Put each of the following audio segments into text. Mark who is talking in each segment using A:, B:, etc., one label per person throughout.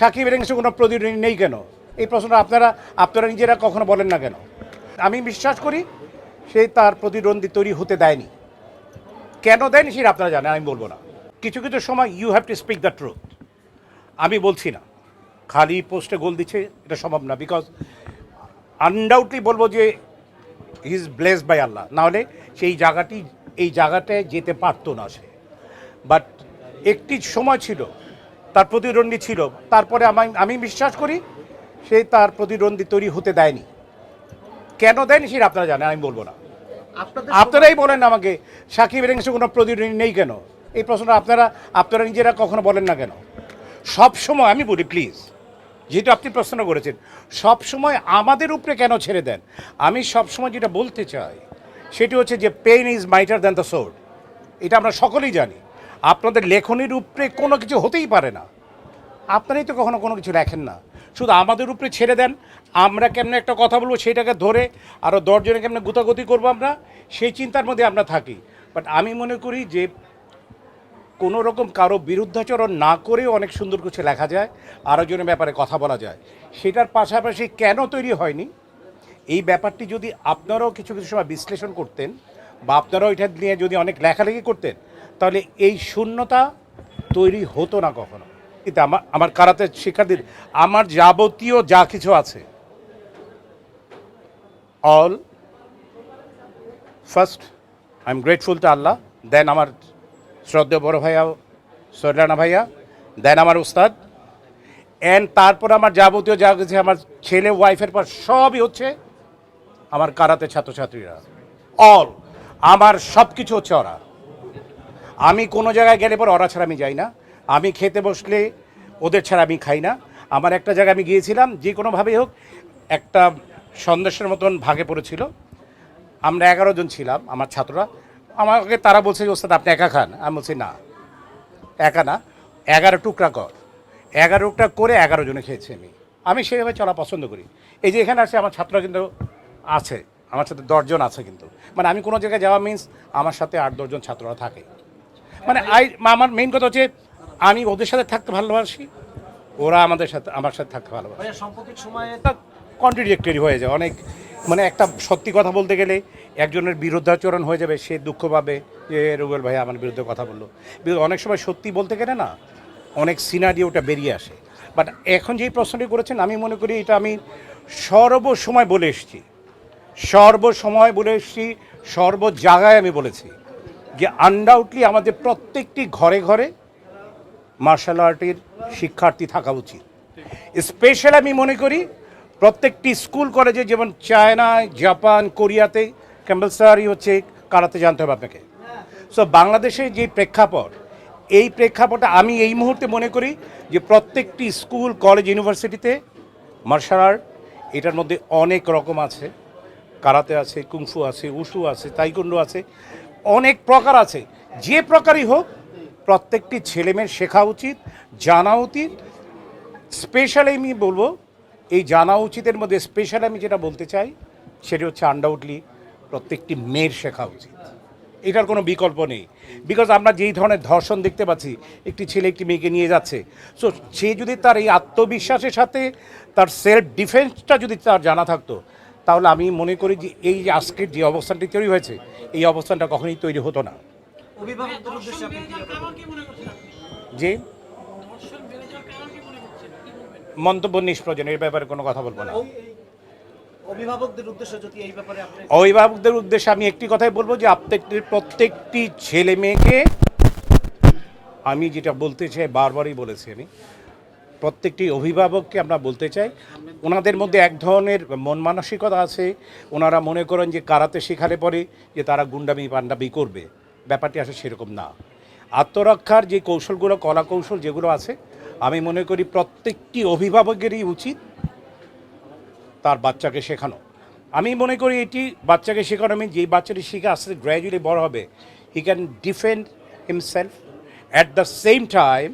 A: সাকিবের সঙ্গে কোনো প্রতিদ্বন্দ্বী নেই কেন? এই প্রশ্নটা আপনারা আপনারা নিজেরা কখনো বলেন না কেন? আমি বিশ্বাস করি সে তার প্রতিদ্বন্দ্বী তৈরি হতে দেয়নি। কেন দেয়নি সেটা আপনারা জানেন, আমি বলব না। কিছু কিছু সময় you have to speak the truth আমি বলছি না। খালি পোস্টে গোল দিচ্ছে, এটা সম্ভব না বিকজ আনডাউটলি বলব যে ইজ ব্লেসড বাই আল্লাহ নাহলে সেই জায়গাটি, এই জায়গাটায় যেতে পারতো না সে। বাট একটি সময় ছিল তার প্রতিদ্বন্দ্বী ছিল। তারপরে আমি আমি বিশ্বাস করি সে তার প্রতিদ্বন্দ্বী তৈরি হতে দেয়নি। কেন দেয়নি সেটা আপনারা জানেন আমি বলব না। আপনারাই বলেন আমাকে সাকিবের সঙ্গে কোনো প্রতিদ্বন্দ্বী নেই কেন? এই প্রশ্নটা আপনারা আপনারা নিজেরা কখনো বলেন না কেন? সব সময় আমি বলি প্লিজ যেহেতু আপনি প্রশ্ন করেছেন সব সময় আমাদের উপরে কেন ছেড়ে দেন? আমি সব সময় যেটা বলতে চাই সেটি হচ্ছে যে pain is mightier than the sword এটা আমরা সকলেই জানি। আপনাদের লেখনির উপরে কোনো কিছু হতেই পারে না। আপনারাই তো কখনো কোনো কিছু লেখেন না। শুধু আমাদের উপরে ছেড়ে দেন। আমরা কেমন একটা কথা বলব সেটাকে ধরে আরও দশজনে কেমন গুতাগুতি করব আমরা, সেই চিন্তার মধ্যে আমরা থাকি। বাট আমি মনে করি যে কোনো রকম কারও বিরুদ্ধাচরণ না করেও অনেক সুন্দর কিছু লেখা যায়, আরেকজনের ব্যাপারে কথা বলা যায়। সেটার পাশাপাশি কেন তৈরি হয়নি? এই ব্যাপারটি যদি আপনারাও কিছু কিছু সময় বিশ্লেষণ করতেন বা আপনারাও এটা নিয়ে যদি অনেক লেখালেখি করতেন তাহলে এই শূন্যতা তৈরি হতো না কখনো? কিন্তু আমার আমার কারাতে শিক্ষার্থীর আমার যাবতীয় যা কিছু আছে all first I am grateful to Allah then আমার শ্রদ্ধেয় বড় ভাইয়া সৈরানা ভাইয়া দেন আমার উস্তাদ অ্যান্ড তারপর আমার যাবতীয় যা কিছু আমার ছেলে ওয়াইফের পর সবই হচ্ছে আমার কারাতে ছাত্রছাত্রীরা অল আমার সব কিছু হচ্ছে ওরা। আমি কোনো জায়গায় গেলে পর ওরা ছাড়া আমি যাই না। আমি খেতে বসলে ওদের ছাড়া আমি খাই না। আমার একটা জায়গায় আমি গিয়েছিলাম, যে কোনোভাবেই হোক, একটা সন্দেশের মতন ভাগে পড়েছিল। আমরা এগারো জন ছিলাম, আমার ছাত্ররা। আমাকে তারা বলছে যে, ওস্তাদ, আপনি একা খান? আমি বলছি, না, একা না। এগারো টুকরা কর। এগারো টুকরা করে এগারো জনে খেয়েছি আমি। আমি সেইভাবে চলা পছন্দ করি। এই যে এখানে আসে, আমার ছাত্ররা কিন্তু আছে। আমার সাথে দশজন আছে কিন্তু। মানে আমি কোনো জায়গায় যাওয়া মিন্স আমার সাথে আট দশজন ছাত্ররা থাকে। মানে আই আমার মেইন কথা হচ্ছে আমি ওদের সাথে থাকতে ভালোবাসি ওরা আমাদের সাথে আমার সাথে থাকতে ভালোবাসে।
B: সাম্প্রতিক সময়ে
A: কন্ট্রাডিক্টরি হয়ে যায় অনেক মানে একটা সত্যি কথা বলতে গেলে একজনের বিরুদ্ধাচরণ হয়ে যাবে সে দুঃখ পাবে যে রুবেল ভাই আমার বিরুদ্ধে কথা বলল। অনেক সময় সত্যি বলতে গেলে না অনেক সিনারি ওটা বেরিয়ে আসে। বাট এখন যেই প্রশ্নটি করেছেন আমি মনে করি এটা আমি সর্বসময় বলে এসেছি। সর্বসময় বলে এসেছি সর্ব জায়গায় আমি বলেছি। যে আনডাউটলি আমাদের প্রত্যেকটি ঘরে ঘরে মার্শাল আর্টের শিক্ষার্থী থাকা উচিত। স্পেশাল আমি মনে করি প্রত্যেকটি স্কুল কলেজে যেমন চায়না জাপান কোরিয়াতে কম্পালসারি হচ্ছে কারাতে জানতে হবে আপনাকে। সো বাংলাদেশে যে প্রেক্ষাপট, এই প্রেক্ষাপটে আমি এই মুহূর্তে মনে করি যে প্রত্যেকটি স্কুল কলেজ ইউনিভার্সিটিতে মার্শাল আর্ট এটার মধ্যে অনেক রকম আছে। কারাতে আছে কুংফু আছে উশু আছে তাইকুন্ডু আছে। অনেক প্রকার আছে। যে প্রকারই হোক, প্রত্যেকটি ছেলেমেয়ের শেখা উচিত, জানা উচিত। স্পেশাল আমি বলব, এই জানা উচিতের মধ্যে স্পেশাল আমি যেটা বলতে চাই, সেটা হচ্ছে আনডাউটলি প্রত্যেকটি মেয়ের শেখা উচিত। এটার কোনো বিকল্প নেই। বিকজ আমরা যেই ধরনের ধর্ষণ দেখতে পাচ্ছি, একটি ছেলে একটি মেয়েকে নিয়ে যাচ্ছে সো সে যদি তার এই আত্মবিশ্বাসের সাথে তার সেলফ ডিফেন্সটা যদি তার জানা থাকতো তাহলে আমি মনে করি যে এই যে আজকের যে অবস্থানটি তৈরি হয়েছে এই অবস্থানটা কখনোই তৈরি হতো না।
B: অভিভাবকদের উদ্দেশ্যে আপনি কি কথা
A: যে মন্তব্য নিষ্প্রয়োজন এর ব্যাপারে কোনো কথা বলব না।
B: অভিভাবকদের উদ্দেশ্যে যদি এই ব্যাপারে আপনি
A: অভিভাবকদের উদ্দেশ্যে আমি একটি কথাই বলব যে আপনাদের প্রত্যেকটি ছেলে মেয়েকে আমি যেটা বলতে চাই বারবারই বলেছি আমি প্রত্যেকটি অভিভাবককে আমরা বলতে চাই, ওনাদের মধ্যে এক ধরনের মন মানসিকতা আছে, ওনারা মনে করেন যে কারাতে শেখালে পরে যে তারা গুন্ডামি পান্ডামি করবে। ব্যাপারটি আসলে সেরকম না। আত্মরক্ষার যে কৌশলগুলো কলা কৌশল যেগুলো আছে, আমি মনে করি প্রত্যেকটি অভিভাবকেরই উচিত তার বাচ্চাকে শেখানো। আমি মনে করি এটি বাচ্চাকে শেখানো, আমি যেই বাচ্চাটি শিখে আস্তে গ্র্যাজুয়ালি বড় হবে he can defend himself at the same time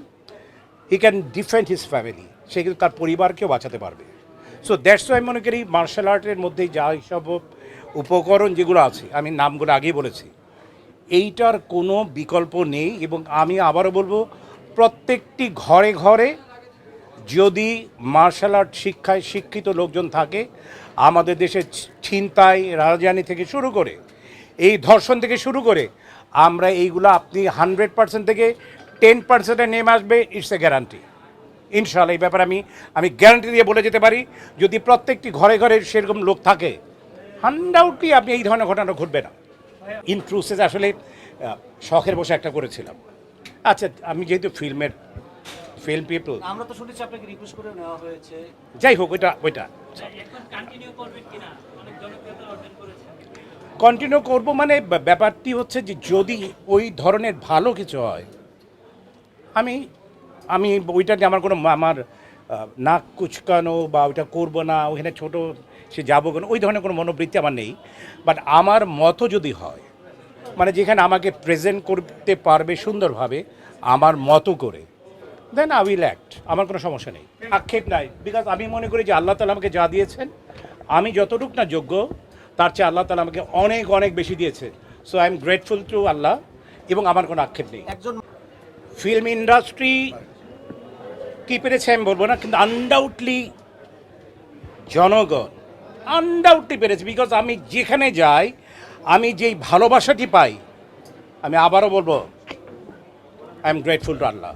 A: he can defend his family সে কিন্তু তার পরিবারকেও বাঁচাতে পারবে। সো দ্যাটস আমি মনে করি মার্শাল আর্টের মধ্যে যা সব উপকরণ যেগুলো আছে, আমি নামগুলো আগেই বলেছি, এইটার কোনো বিকল্প নেই এবং আমি আবারও বলব, প্রত্যেকটি ঘরে ঘরে যদি মার্শাল আর্ট শিক্ষায় শিক্ষিত লোকজন থাকে, আমাদের দেশে ছিনতাই রাজধানী থেকে শুরু করে, এই ধর্ষণ থেকে শুরু করে, আমরা এইগুলো আপনি হান্ড্রেড পার্সেন্ট থেকে টেন পার্সেন্টে নেমে আসবে ইটস এ গ্যারান্টি ইনশাল্লাহ এই ব্যাপারে আমি আমি গ্যারান্টি দিয়ে বলে যেতে পারি যদি প্রত্যেকটি ঘরে ঘরে সেরকম লোক থাকে আনডাউটলি আপনি এই ধরনের ঘটনা ঘটবে না। ইন প্রসেস আসলে শখের বসে একটা করেছিলাম। আচ্ছা আমি যেহেতু ফিল্মের ফিল্ম পিপল
B: আমরা তো শুনেছি আপনাকে রিকোয়েস্ট করে নেওয়া হয়েছে।
A: যাই হোক ওইটা ওইটা।
C: কন্টিনিউ করবেন কিনা? অনেক জনপ্রিয়তা অর্জন করেছে।
A: কন্টিনিউ করব মানে ব্যাপারটি হচ্ছে যে যদি ওই ধরনের ভালো কিছু হয় আমি আমি ওইটা আমার কোনো আমার নাক কুচকানো বা ওইটা করব না, ওইখানে ছোট সে যাব কেন, ওই ধরনের কোনো মনোবৃত্তি আমার নেই। বাট আমার মতো যদি হয় মানে যেখানে আমাকে প্রেজেন্ট করতে পারবে সুন্দরভাবে, আমার মতো করে দেন আই উইল অ্যাক্ট আমার কোনো সমস্যা নেই। আক্ষেপ নাই বিকজ আমি মনে করি যে আল্লাহ তালা আমাকে যা দিয়েছেন, আমি যতটুক না যোগ্য, তার চেয়ে আল্লাহ তালা আমাকে অনেক অনেক বেশি দিয়েছে। So I am grateful to Allah, এবং আমার কোনো আক্ষেপ নেই।
B: একজন
A: ফিল্ম ইন্ডাস্ট্রি কি পেরেছে আমি বলব না কিন্তু আনডাউটলি জনগণ আনডাউটলি পেরেছে বিকজ আমি যেখানে যাই, আমি যেই ভালোবাসাটি পাই, আমি আবারও বলব I am grateful to Allah